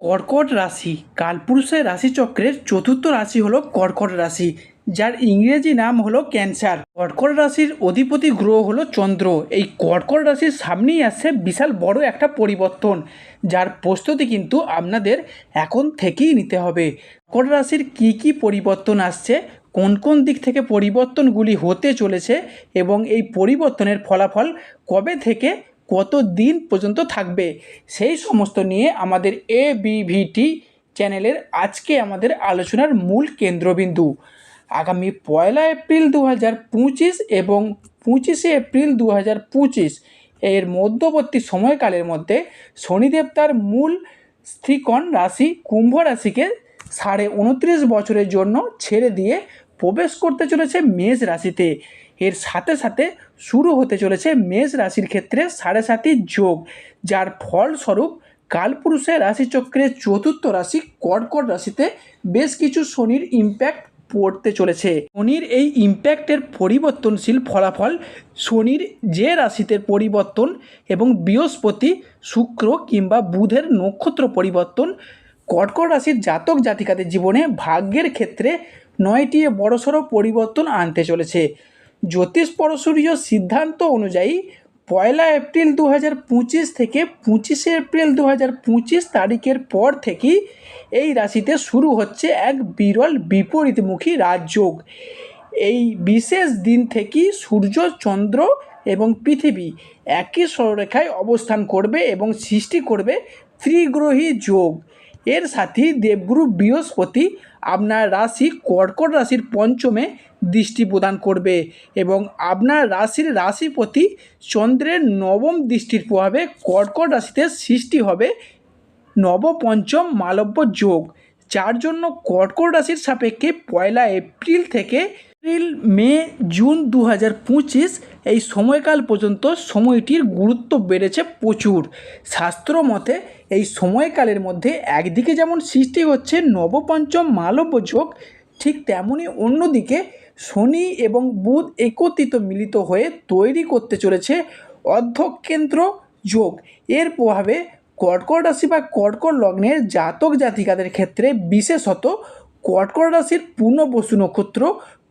কর্কট রাশি। কালপুরুষের রাশিচক্রের চতুর্থ রাশি হলো কর্কট রাশি, যার ইংরেজি নাম হলো ক্যান্সার। কর্কট রাশির অধিপতি গ্রহ হলো চন্দ্র। এই কর্কট রাশির সামনেই আসছে বিশাল বড় একটা পরিবর্তন, যার প্রস্তুতি কিন্তু আপনাদের এখন থেকেই নিতে হবে। কর্কট রাশির কী কী পরিবর্তন আসছে, কোন কোন দিক থেকে পরিবর্তনগুলি হতে চলেছে এবং এই পরিবর্তনের ফলাফল কবে থেকে কত দিন পর্যন্ত থাকবে? সেই সমস্ত নিয়ে আমাদের এ বিভিটি চ্যানেলের আজকে আমাদের আলোচনার মূল কেন্দ্রবিন্দু। আগামী পয়লা এপ্রিল দু হাজার পঁচিশ এবং পঁচিশে এপ্রিল দু হাজার পঁচিশ এর মধ্যবর্তী সময়কালের মধ্যে শনিদেব তার মূল স্থিকন রাশি কুম্ভ রাশিকে সাড়ে উনত্রিশ বছরের জন্য ছেড়ে দিয়ে প্রবেশ করতে চলেছে মেষ রাশিতে। এর সাথে সাথে শুরু হতে চলেছে মেষ রাশির ক্ষেত্রে সাড়ে সাতির যোগ, যার ফলস্বরূপ কালপুরুষের রাশিচক্রের চতুর্থ রাশি কর্কট রাশিতে বেশ কিছু শনির ইম্প্যাক্ট পড়তে চলেছে। শনির এই ইম্প্যাক্টের পরিবর্তনশীল ফলাফল শনির যে রাশিতে পরিবর্তন এবং বৃহস্পতি, শুক্র কিংবা বুধের নক্ষত্র পরিবর্তন কর্কট রাশির জাতক জাতিকাদের জীবনে ভাগ্যের ক্ষেত্রে নয়টি বড়সড় পরিবর্তন আনতে চলেছে। জ্যোতিষ পরশুরীয় সিদ্ধান্ত অনুযায়ী পয়লা এপ্রিল দু হাজার পঁচিশ থেকে পঁচিশে এপ্রিল দু হাজার পঁচিশ তারিখের পর থেকেই এই রাশিতে শুরু হচ্ছে এক বিরল বিপরীতমুখী রাজযোগ। এই বিশেষ দিন থেকেই সূর্য, চন্দ্র এবং পৃথিবী একই সররেখায় অবস্থান করবে এবং সৃষ্টি করবে ত্রিগ্রহী যোগ। এর সাথে দেবগুরু বৃহস্পতি আপনার রাশি কর্কট রাশির পঞ্চমে দৃষ্টি প্রদান করবে এবং আপনার রাশির রাশিপতি চন্দ্রের নবম দৃষ্টির প্রভাবে কর্কট রাশিতে সৃষ্টি হবে নবপঞ্চম মালব্য যোগ। যার জন্য কর্কট রাশির সাপেক্ষে পয়লা এপ্রিল থেকে এপ্রিল, মে, জুন দু হাজার পঁচিশ এই সময়কাল পর্যন্ত সময়টির গুরুত্ব বেড়েছে প্রচুর। শাস্ত্র মতে এই সময়কালের মধ্যে একদিকে যেমন সৃষ্টি হচ্ছে নবপঞ্চম মালব্য যোগ, ঠিক তেমনই অন্যদিকে শনি এবং বুধ একত্রিত মিলিত হয়ে তৈরি করতে চলেছে অর্ধকেন্দ্র যোগ। এর প্রভাবে কর্কট রাশি বা কর্কট লগ্নের জাতক জাতিকাদের ক্ষেত্রে বিশেষত কর্কট রাশির পূর্ণবসু নক্ষত্র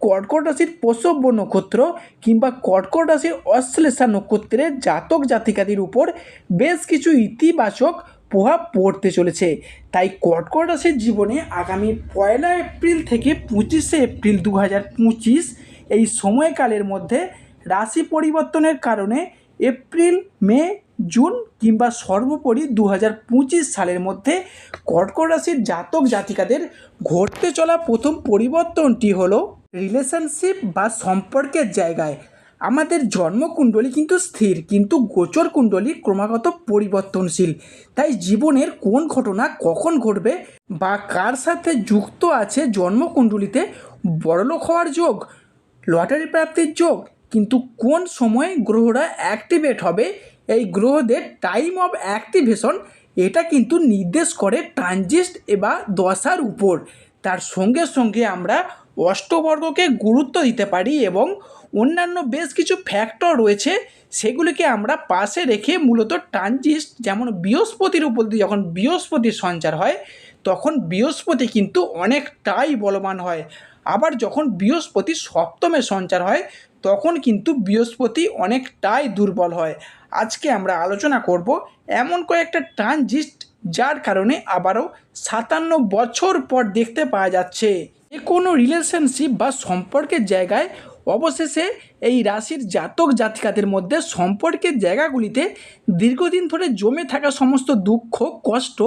কর্কট রাশির পোষব্য নক্ষত্র কিংবা কর্কট রাশির অশ্লেষা নক্ষত্রের জাতক জাতিকাদের উপর বেশ কিছু ইতিবাচক প্রভাব পড়তে চলেছে। তাই কর্কট রাশির জীবনে আগামী পয়লা এপ্রিল থেকে পঁচিশে এপ্রিল দু হাজার পঁচিশ এই সময়কালের মধ্যে রাশি পরিবর্তনের কারণে এপ্রিল, মে, জুন কিংবা সর্বোপরি দু হাজার পঁচিশ সালের মধ্যে কর্কট রাশির জাতক জাতিকাদের ঘটতে চলা প্রথম পরিবর্তনটি হলো রিলেশনশিপ বা সম্পর্কের জায়গায়। আমাদের জন্মকুণ্ডলী কিন্তু স্থির, কিন্তু গোচর কুণ্ডলী ক্রমাগত পরিবর্তনশীল। তাই জীবনের কোন ঘটনা কখন ঘটবে বা কার সাথে যুক্ত আছে জন্মকুণ্ডলিতে বড়লোক হওয়ার যোগ, লটারি প্রাপ্তির যোগ, কিন্তু কোন সময় গ্রহরা অ্যাক্টিভেট হবে, এই গ্রহদের টাইম অফ অ্যাক্টিভেশন এটা কিন্তু নির্দেশ করে ট্রানজিস্ট বা দশার উপর। তার সঙ্গে সঙ্গে আমরা অষ্টবর্গকে গুরুত্ব দিতে পারি এবং অন্যান্য বেশ কিছু ফ্যাক্টর রয়েছে, সেগুলিকে আমরা পাশে রেখে মূলত ট্রানজিস্ট যেমন বৃহস্পতির উপর দিয়ে যখন বৃহস্পতির সঞ্চার হয়, তখন বৃহস্পতি কিন্তু অনেকটাই বলবান হয়। আবার যখন বৃহস্পতি সপ্তমে সঞ্চার হয়, তখন কিন্তু বৃহস্পতি অনেকটাই দুর্বল হয়। আজকে আমরা আলোচনা করব এমন কয়েকটা ট্রানজিস্ট যার কারণে আবারও সাতান্ন বছর পর দেখতে পাওয়া যাচ্ছে। যে কোনো রিলেশনশিপ বা সম্পর্কের জায়গায় অবশেষে এই রাশির জাতক জাতিকাদের মধ্যে সম্পর্কের জায়গাগুলিতে দীর্ঘদিন ধরে জমে থাকা সমস্ত দুঃখ, কষ্ট,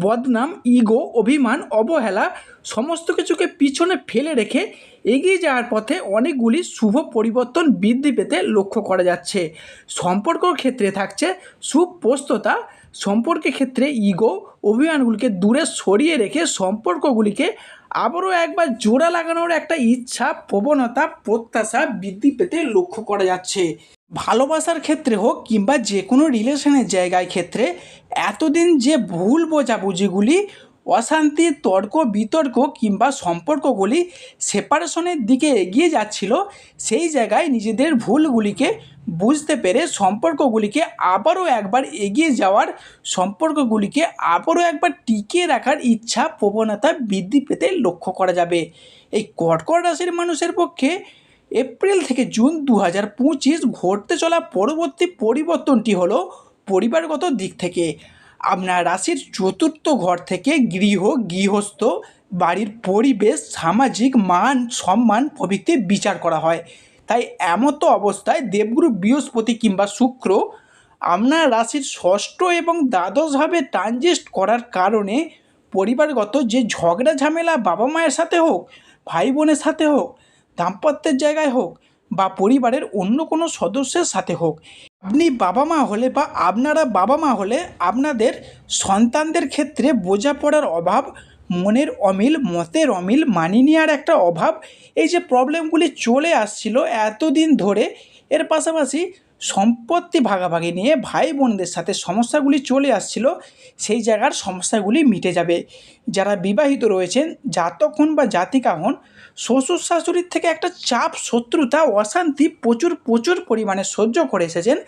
বদনাম ইগো অভিমান, অবহেলা সমস্ত কিছুকে পিছনে ফেলে রেখে এগিয়ে যাওয়ার পথে অনেকগুলি শুভ পরিবর্তন বৃদ্ধি পেতে লক্ষ্য করা যাচ্ছে। সম্পর্কর ক্ষেত্রে থাকছে সুপ্রস্ততা সম্পর্কের ক্ষেত্রে ইগো অভিমানগুলিকে দূরে সরিয়ে রেখে সম্পর্কগুলিকে আবারও একবার জোড়া লাগানোর একটা ইচ্ছা, প্রবণতা, প্রত্যাশা বৃদ্ধি পেতে লক্ষ্য করা যাচ্ছে। ভালোবাসার ক্ষেত্রে হোক কিংবা যে কোনো রিলেশনের জায়গায় ক্ষেত্রে, এতদিন যে ভুল বোঝাবুঝিগুলি অশান্তি, তর্ক, বিতর্ক কিংবা সম্পর্কগুলি সেপারেশনের দিকে এগিয়ে যাচ্ছিল, সেই জায়গায় নিজেদের ভুলগুলিকে বুঝতে পেরে সম্পর্কগুলিকে আবারও একবার এগিয়ে যাওয়ার সম্পর্কগুলিকে আবারও একবার টিকিয়ে রাখার ইচ্ছা, প্রবণতা বৃদ্ধি পেতে লক্ষ্য করা যাবে। এই কর্কট রাশির মানুষের পক্ষে এপ্রিল থেকে জুন দু হাজার পঁচিশ ঘটতে চলা পরবর্তী পরিবর্তনটি হলো পরিবারগত দিক থেকে। আপনার রাশির চতুর্থ ঘর থেকে গৃহ, গৃহস্থ, বাড়ির পরিবেশ, সামাজিক মান, সম্মান প্রভৃতি বিচার করা হয়। তাই এমত অবস্থায় দেবগুরু বৃহস্পতি কিংবা শুক্র আপনার রাশির ষষ্ঠ এবং দ্বাদশভাবে ট্রানজিস্ট করার কারণে পরিবারগত যে ঝগড়া ঝামেলা বাবা মায়ের সাথে হোক, ভাই বোনের সাথে হোক, দাম্পত্যের জায়গায় হোক বা পরিবারের অন্য কোনো সদস্যের সাথে হোক। আপনি বাবা মা হলে বা আপনারা বাবা মা হলে আপনাদের সন্তানদের ক্ষেত্রে বোঝাপড়ার অভাব, মনের অমিল, মতের অমিল, মানিয়ে নেওয়ার একটা অভাব, এই যে প্রবলেমগুলি চলে আসছিল এতদিন ধরে, এর পাশাপাশি সম্পত্তি ভাগাভাগি নিয়ে ভাই বোনদের সাথে সমস্যাগুলি চলে আসছিল, সেই জায়গার সমস্যাগুলি মিটে যাবে। যারা বিবাহিত রয়েছেন, জাতক হন বা জাতিকা হন শ্বশুর শাশুড়ির থেকে একটা চাপ, শত্রুতা, অশান্তি প্রচুর প্রচুর পরিমাণে সহ্য করে এসেছেন।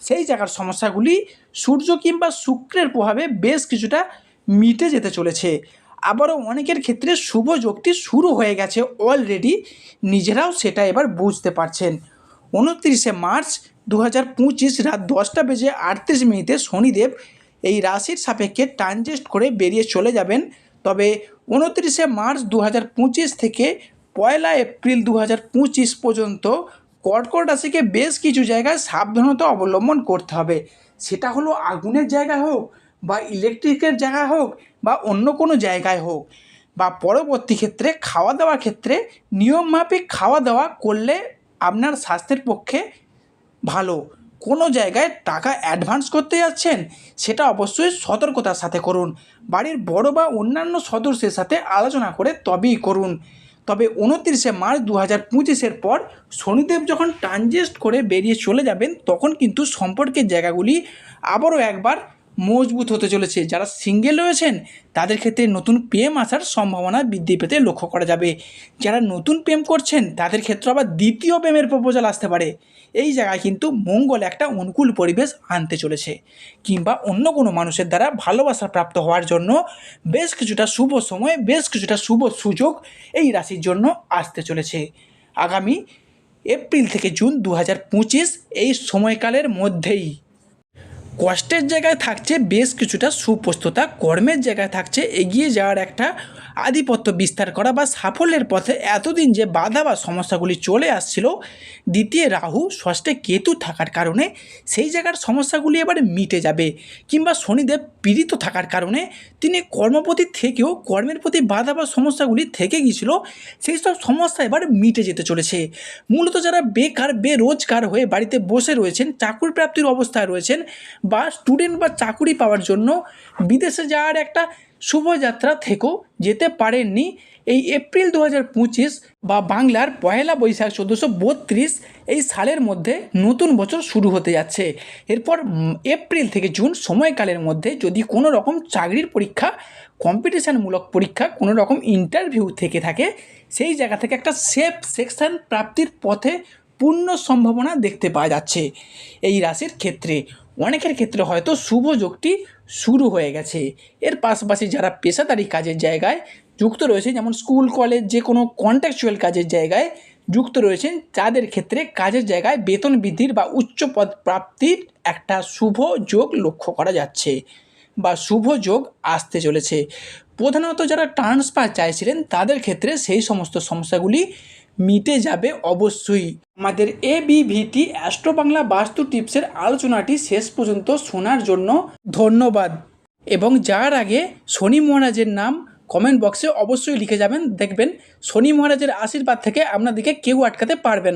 সেই জায়গার সমস্যাগুলি সূর্য কিংবা শুক্রের প্রভাবে বেশ কিছুটা মিটে যেতে চলেছে। আবারও অনেকের ক্ষেত্রে শুভ যোগটি শুরু হয়ে গেছে অলরেডি নিজেরাও সেটা এবার বুঝতে পারছেন। উনত্রিশে মার্চ দু হাজার পঁচিশ রাত দশটা বেজে আটত্রিশ মিনিটে শনিদেব এই রাশির সাপেক্ষে ট্রানজেস্ট করে বেরিয়ে চলে যাবেন। তবে উনত্রিশে মার্চ দু হাজার পঁচিশ থেকে পয়লা এপ্রিল দু হাজার পঁচিশ পর্যন্ত কর্কট রাশিকে বেশ কিছু জায়গায় সাবধানতা অবলম্বন করতে হবে। সেটা হলো আগুনের জায়গা হোক বা ইলেকট্রিকের জায়গা হোক বা অন্য কোনো জায়গায় হোক বা পরবর্তী ক্ষেত্রে খাওয়া দাওয়ার ক্ষেত্রে নিয়মমাফিক খাওয়া দাওয়া করলে আপনার স্বাস্থ্যের পক্ষে ভালো। কোনো জায়গায় টাকা অ্যাডভান্স করতে যাচ্ছেন, সেটা অবশ্যই সতর্কতার সাথে করুন। বাড়ির বড় বা অন্যান্য সদস্যের সাথে আলোচনা করে তবেই করুন। তবে উনত্রিশে মার্চ দু হাজার পঁচিশের পর শনিদেব যখন ট্রানজেস্ট করে বেরিয়ে চলে যাবেন, তখন কিন্তু সম্পর্কের জায়গাগুলি আবারও একবার মজবুত হতে চলেছে। যারা সিঙ্গেল রয়েছেন, তাদের ক্ষেত্রে নতুন প্রেম আসার সম্ভাবনা বৃদ্ধি পেতে লক্ষ্য করা যাবে। যারা নতুন প্রেম করছেন, তাদের ক্ষেত্রে আবার দ্বিতীয় প্রেমের প্রপোজাল আসতে পারে। এই জায়গায় কিন্তু মঙ্গল একটা অনুকূল পরিবেশ আনতে চলেছে। কিংবা অন্য কোনো মানুষের দ্বারা ভালোবাসা প্রাপ্ত হওয়ার জন্য বেশ কিছুটা শুভ সময়, বেশ কিছুটা শুভ সুযোগ এই রাশির জন্য আসতে চলেছে। আগামী এপ্রিল থেকে জুন দু হাজার পঁচিশ এই সময়কালের মধ্যেই। কষ্টের জায়গায় থাকছে বেশ কিছুটা সুপ্রস্ততা, কর্মের জায়গায় থাকছে এগিয়ে যাওয়ার একটা আধিপত্য বিস্তার করা বা সাফল্যের পথে এতদিন যে বাধা বা সমস্যাগুলি চলে আসছিল, দ্বিতীয় রাহু, ষষ্ঠে কেতু থাকার কারণে সেই জায়গার সমস্যাগুলি এবারে মিটে যাবে কিংবা শনিদেব পীড়িত থাকার কারণে তিনি কর্মপতি থেকেও কর্মের প্রতি বাধা বা সমস্যাগুলি থেকে গিয়েছিল, সেই সব সমস্যা এবার মিটে যেতে চলেছে। মূলত যারা বেকার, বেরোজগার হয়ে বাড়িতে বসে রয়েছেন চাকরি প্রাপ্তির অবস্থায় রয়েছেন বা স্টুডেন্ট বা চাকুরি পাওয়ার জন্য বিদেশে যাওয়ার একটা শুভযাত্রা থেকেও যেতে পারেননি। এই এপ্রিল দু হাজার পঁচিশ বা বাংলার পয়লা বৈশাখ চোদ্দোশো বত্রিশ এই সালের মধ্যে নতুন বছর শুরু হতে যাচ্ছে। এরপর এপ্রিল থেকে জুন সময়কালের মধ্যে যদি কোনো রকম চাকরির পরীক্ষা কম্পিটিশানমূলক পরীক্ষা, কোনো রকম ইন্টারভিউ থেকে থাকে, সেই জায়গা থেকে একটা সেফ সেকশন প্রাপ্তির পথে পূর্ণ সম্ভাবনা দেখতে পাওয়া যাচ্ছে। এই রাশির ক্ষেত্রে অনেকের ক্ষেত্রে হয়তো শুভ যোগটি শুরু হয়ে গেছে। এর পাশাপাশি যারা পেশাদারি কাজের জায়গায় যুক্ত রয়েছে যেমন স্কুল, কলেজ, যে কোনো কন্ট্রাকচুয়াল কাজের জায়গায় যুক্ত রয়েছেন, তাদের ক্ষেত্রে কাজের জায়গায় বেতন বৃদ্ধির বা উচ্চ পদ প্রাপ্তির একটা শুভ যোগ লক্ষ্য করা যাচ্ছে বা শুভ যোগ আসতে চলেছে। প্রধানত যারা ট্রান্সফার চাইছিলেন, তাদের ক্ষেত্রে সেই সমস্ত সমস্যাগুলি মিটে যাবে অবশ্যই। আমাদের এ বিভিটি অ্যাস্ট্রো বাংলা বাস্তু টিপসের আলোচনাটি শেষ পর্যন্ত শোনার জন্য ধন্যবাদ। এবং যার আগে শনি মহারাজের নাম কমেন্ট বক্সে অবশ্যই লিখে যাবেন, দেখবেন শনি মহারাজের আশীর্বাদ থেকে আপনাদেরকে কেউ আটকাতে পারবে না।